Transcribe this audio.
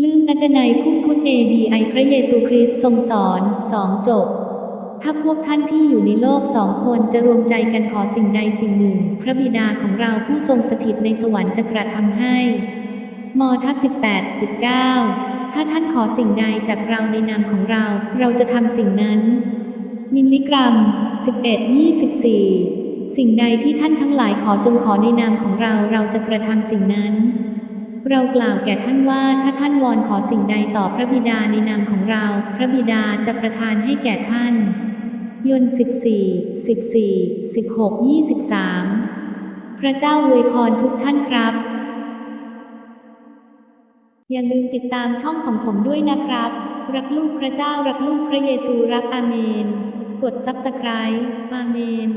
ลืมนัดนัยพุ่มพุทธเอดีไอพระเยซูคริสต์ทรงสอนสองจบ ถ้าพวกท่านที่อยู่ในโลกสองคนจะรวมใจกันขอสิ่งใดสิ่งหนึ่ง พระบิดาของเราผู้ทรงสถิตในสวรรค์จะกระทำให้ มทัสิบแปดสิบเก้าถ้าท่านขอสิ่งใดจากเราในนามของเรา เราจะทำสิ่งนั้น มิลลิกรัม11 24 สิ่งใดที่ท่านทั้งหลายขอจงขอในนามของเราเราจะกระทำสิ่งนั้น เรากล่าวแก่ท่านว่าถ้าท่านวอนขอสิ่งใดต่อพระบิดาในนามของเรา พระบิดาจะประทานให้แก่ท่าน ยนต์14 14 16 23 พระเจ้าอวยพรทุกท่านครับ อย่าลืมติดตามช่องของผมด้วยนะครับ รักลูกพระเจ้ารักลูกพระเยซูรักอาเมน กด Subscribe อาเมน